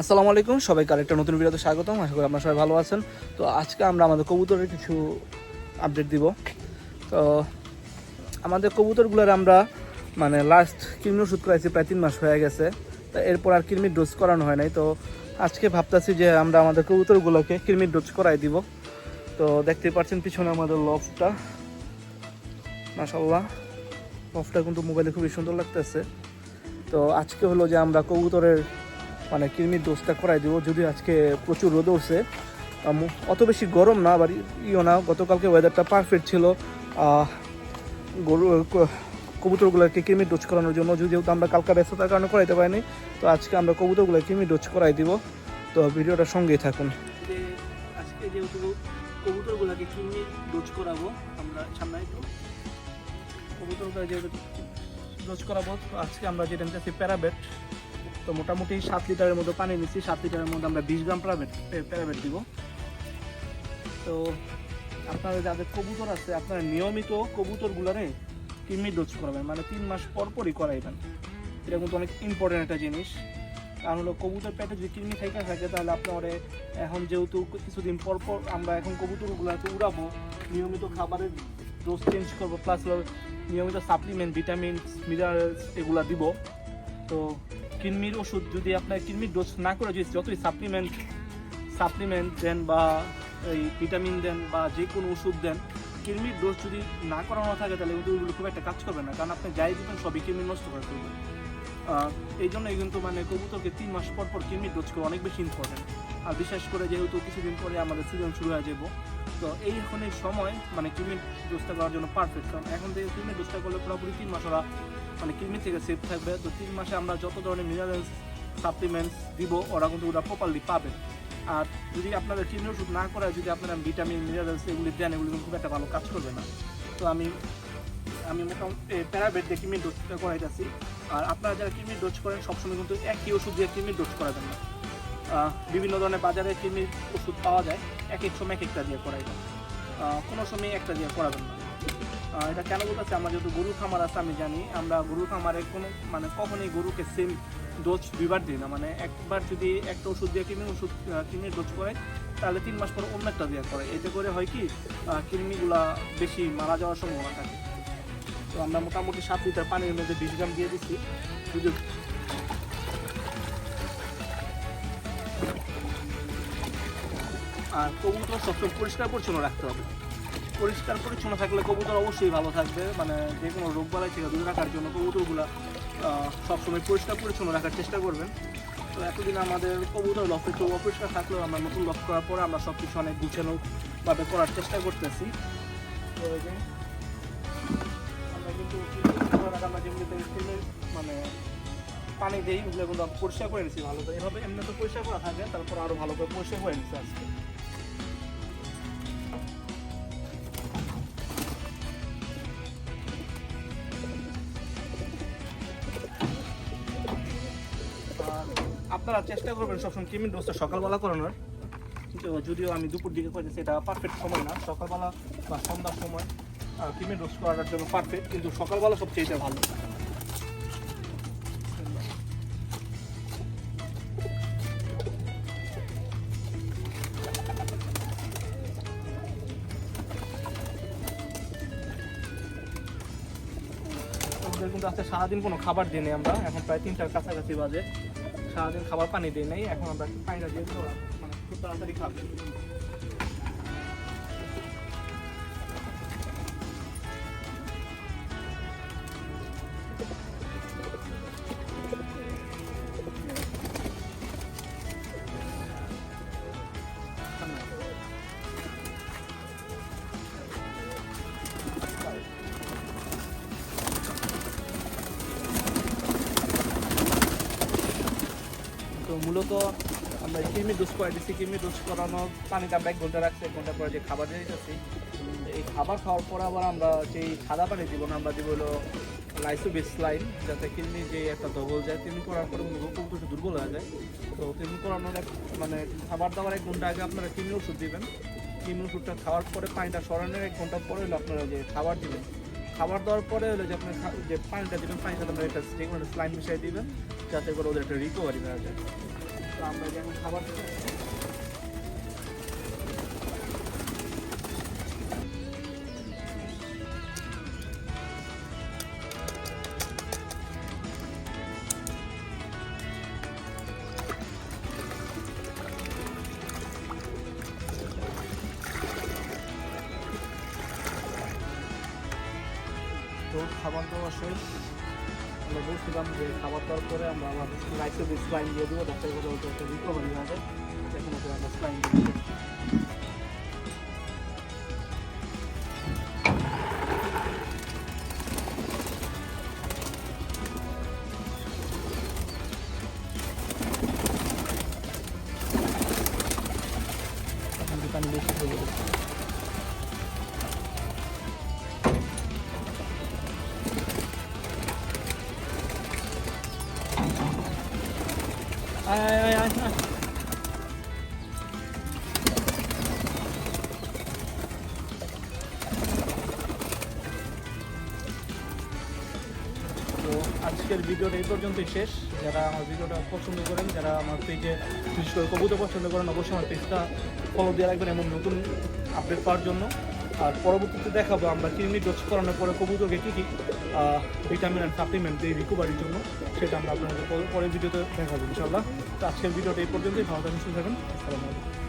আসসালামু আলাইকুম, সবাইকে আরেকটা নতুন ভিডিওতে স্বাগতম। আশা করি আপনারা সবাই ভালো আছেন। তো আজকে আমরা আমাদের কবুতরের কিছু আপডেট দিব। তো আমাদের কবুতরগুলোর আমরা মানে লাস্ট কৃমি ওষুধ করাইছি, প্রায় তিন মাস হয়ে গেছে। তা এরপর আর কৃমির ডোজ করানো হয় নাই। তো আজকে ভাবতেছি যে আমরা আমাদের কবুতরগুলোকে কৃমির ডোজ করাই দিব। তো দেখতেই পাচ্ছেন পিছনে আমাদের লফটা মাসাল্লাহ লফটা কিন্তু মোবাইলে খুবই সুন্দর লাগতেছে। তো আজকে হলো যে আমরা কবুতরের মানে কৃমির ডোজটা করাই দিব, যদি আজকে প্রচুর রোদ উঠছে। অত বেশি গরম না আবার ইও না, গতকালকে ওয়েদারটা পারফেক্ট ছিল। গরু কবুতরগুলোকে কৃমির ডোজ করানোর জন্য যেহেতু আমরা কালকা ব্যস্ততার কারণে করাইতে পারিনি, তো আজকে আমরা কবুতরগুলো কৃমির ডোজ করাই দিব। তো ভিডিওটা সঙ্গেই থাকুন। আজকে যেহেতু আমরা যেহেতু ডোজ করাবো, তো আজকে আমরা যেটা নিতেছি প্যারাবেট। তো মোটামুটি সাত লিটারের মতো পানি নিচ্ছি, সাত লিটারের মধ্যে আমরা বিশ গ্রাম প্যারাবেট প্যারাবেট দিব। তো আপনারা যাদের কবুতর আছে, আপনারা নিয়মিত কবুতরগুলোরে কৃমি ডোজ করাবেন মানে তিন মাস পর পরই করাইবেন। এটা কিন্তু অনেক ইম্পর্টেন্ট একটা জিনিস। কারণ হলো কবুতর পেটে যদি কৃমি থেকে থাকে, তাহলে আপনার এখন যেহেতু কিছুদিন পর পর আমরা এখন কবুতরগুলোকে উড়াবো, নিয়মিত খাবারের ডোজ চেঞ্জ করব প্লাস নিয়মিত সাপ্লিমেন্ট ভিটামিন মিনারেলস এগুলা দিব। তো কৃমির ওষুধ যদি আপনার কৃমির ডোজ না করে, যদি যতই সাপ্লিমেন্ট সাপ্লিমেন্ট দেন বা এই ভিটামিন দেন বা যে কোনো ওষুধ দেন কৃমির ডোজ যদি না করানো থাকে, তাহলে কিন্তু ওইগুলো খুব একটা কাজ করবে না। কারণ আপনি যাই দিবেন, সবই কৃমি নষ্ট করে ফেলবেন। এই জন্যই কিন্তু মানে কবুতরকে তিন মাস পর পর কৃমির ডোজ করা অনেক বেশি ইম্পর্টেন্ট আর বিশেষ করে যেহেতু কিছুদিন পরে আমাদের সিজন শুরু হয়ে যাব তো এই এখন এই সময় মানে কৃমির ডোজটা করার জন্য পারফেক্ট কারণ এখন থেকে কৃমির ডোজটা করলে পুরোপুরি তিন মাস ওরা মানে কৃমি থেকে সেফ থাকবে। তো তিন মাসে আমরা যত ধরনের মিনারেলস সাপ্লিমেন্টস দিব, ওরা কিন্তু ওরা প্রপারলি পাবে। আর যদি আপনাদের কৃমি ওষুধ না করায় যদি আপনারা ভিটামিন মিনারেলস এগুলি দেন, এগুলি খুব একটা ভালো কাজ করবে না। তো আমি আমি মোটামুটি প্যারাবেট দিয়ে কৃমির ডোজটা করাইতেছি। আর আপনারা যারা কৃমির ডোজ করেন, সবসময় কিন্তু একই ওষুধ দিয়ে কৃমির ডোজ করাবেন না। বিভিন্ন ধরনের বাজারে কৃমির ওষুধ পাওয়া যায়। এক এক সময় এক একটা দিয়ে আহ, কোনো সময় একটা দিয়ে করাবেন না। এটা কেন বলতেছে? আমার যেহেতু গরু খামার আছে আমি জানি। আমরা গরু খামারে কোনো মানে কখনোই গরুকে সেম ডোজ দুইবার দিই না। মানে একবার যদি একটা ওষুধ দিয়ে কৃমির ওষুধ কৃমির ডোজ করে তাহলে তিন মাস পর অন্য একটা দিয়ে করে। এতে করে হয় কি কৃমিগুলা বেশি মারা যাওয়ার সম্ভাবনা থাকে। তো আমরা মোটামুটি সাত লিটার পানির মধ্যে বিশ গ্রাম দিয়ে দিচ্ছি যদি আর কবুতর সবসময় পরিষ্কার পরিচ্ছন্ন রাখতে হবে। পরিষ্কার পরিচ্ছন্ন থাকলে কবুতর অবশ্যই ভালো থাকবে। মানে যে কোনো রোগ বালাই থেকে দূরে রাখার জন্য কবুতরগুলো সবসময় পরিষ্কার পরিচ্ছন্ন রাখার চেষ্টা করবেন। তো এতদিন আমাদের কবুতর লক্ষ্য একটু অপরিষ্কার থাকলেও আমরা নতুন লক্ষ্য করার পরে আমরা সব কিছু অনেক গুছানোভাবে করার চেষ্টা করতেছি। তো আমরা কিন্তু আমরা মানে পানি দিই, ওগুলো কিন্তু পরিষ্কার করে নিচ্ছি ভালো এভাবে এমনি তো পরিষ্কার করা থাকে, তারপর আরও ভালো করে পরিষ্কার করে নিচ্ছি আজকে। আপনারা চেষ্টা করবেন সবসময় কৃমির ডোজটা সকালবেলা করানোর যদিও আমি দুপুর দিকে করতেছি এটা পারফেক্ট সময় না। সকালবেলা বা সন্ধ্যার সময় কৃমির ডোজ করার জন্য পারফেক্ট কিন্তু সকালবেলা সবচেয়ে ভালো। কিন্তু আজকে সারাদিন কোনো খাবার দিই আমরা। এখন প্রায় তিনটার কাছাকাছি বাজে। সারাদিন খাবার পানি দিই নাই এখন আমরা একটু পানিটা দিয়ে মানে খুব তাড়াতাড়ি খাবে। মূলত আমরা কৃমি ডোজ করে দিচ্ছি কৃমি ডোজ করানোর পানিতে আমরা এক ঘণ্টা রাখছি, এক ঘণ্টা পরে যে খাবার দিয়ে দিতেছি এই খাবার খাওয়ার পর আবার আমরা যেই সাদা পানি দিব না, আমরা দিব হলো লাইসোবিস লাইন, যাতে কিডনি যে একটা দবল যায় তেমনি করার পরে একটু দুর্বল হয়ে যায়। তো তেমনি করানোর এক মানে খাবার দাবার এক ঘণ্টা আগে আপনারা কিডনি ওষুধ দিবেন। কিডনি ওষুধটা খাওয়ার পরে পানিটা সরানোর এক ঘণ্টা পরে হলো আপনারা যে খাবার দিবেন। খাবার দেওয়ার পরে হলো যে আপনার যে পানিটা দেবেন পানির সাথে একটা স্টিং মানে স্লাইন মিশিয়ে দিবেন, যাতে করে ওদের একটা রিকভারি হয়ে যায়। তো আমরা যেমন খাবার খাবার দাবার শেষ। আমরা বলছিলাম যে খাবার দাবার করে আমরা আবার রাইসে দিয়ে স্লাইন দিয়ে দেবো, যাতে করে ওটা একটা রিকভারি হবে সেখানে আমরা স্লাইন দিয়ে পানি বেশি আয় আয় আয়। তো আজকের ভিডিওটা এই পর্যন্তই শেষ যারা আমার ভিডিওটা পছন্দ করেন, যারা আমার পেজে বিশেষ করে কবুতর পছন্দ করেন, অবশ্যই আমার পেজটা ফলো দিয়ে রাখবেন এবং নতুন আপডেট পাওয়ার জন্য আর পরবর্তীতে দেখাবো আমরা কৃমি ডোজ করানোর পরে কবুতরকে কী কী ভিটামিন অ্যান্ড সাপ্লিমেন্ট দিয়ে রিকভারির জন্য, সেটা আমরা আপনাদের পরে- পরের ভিডিওতে দেখাবো ইনশাল্লাহ তো আজকের ভিডিওটা এই পর্যন্তই, ভালো থাকেন, সুস্থ থাকেন, আসসালামু আলাইকুম।